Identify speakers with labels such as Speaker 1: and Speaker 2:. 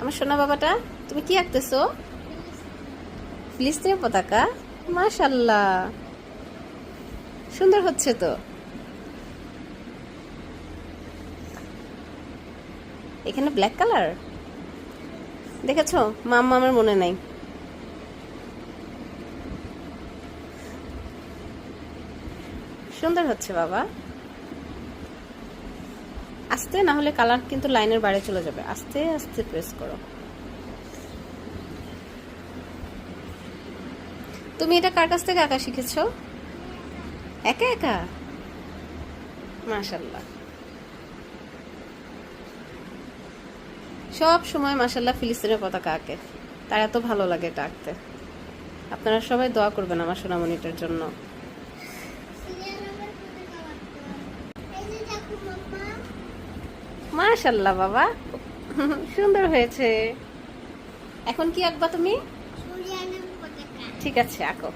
Speaker 1: আমার সোনা বাবাটা, তুমি কি আঁকতেছো? ফিলিস্তিনের পতাকা? মাশাল্লাহ সুন্দর হচ্ছে তো। এখানে ব্ল্যাক কালার দেখেছ? মাম্মা আমার মনে নাই। সুন্দর হচ্ছে বাবা। আস্তে, না হলে কালার কিন্তু লাইনের বাইরে চলে যাবে। আস্তে আস্তে প্রেস করো। তুমি এটা কার কাছ থেকে আঁকা শিখেছো? একা একা? মাশাল্লাহ সব সময় মাশাল্লাহ ফিলিস্তিনের পতাকা আঁকে। তার এত ভালো লাগে এটা আঁকতে। আপনারা সবাই দোয়া করবেন আমার সোনামণিটার জন্য। মাশাল্লাহ বাবা। সুন্দর হয়েছে। এখন কি আঁকবা তুমি? ঠিক আছে আঁকো।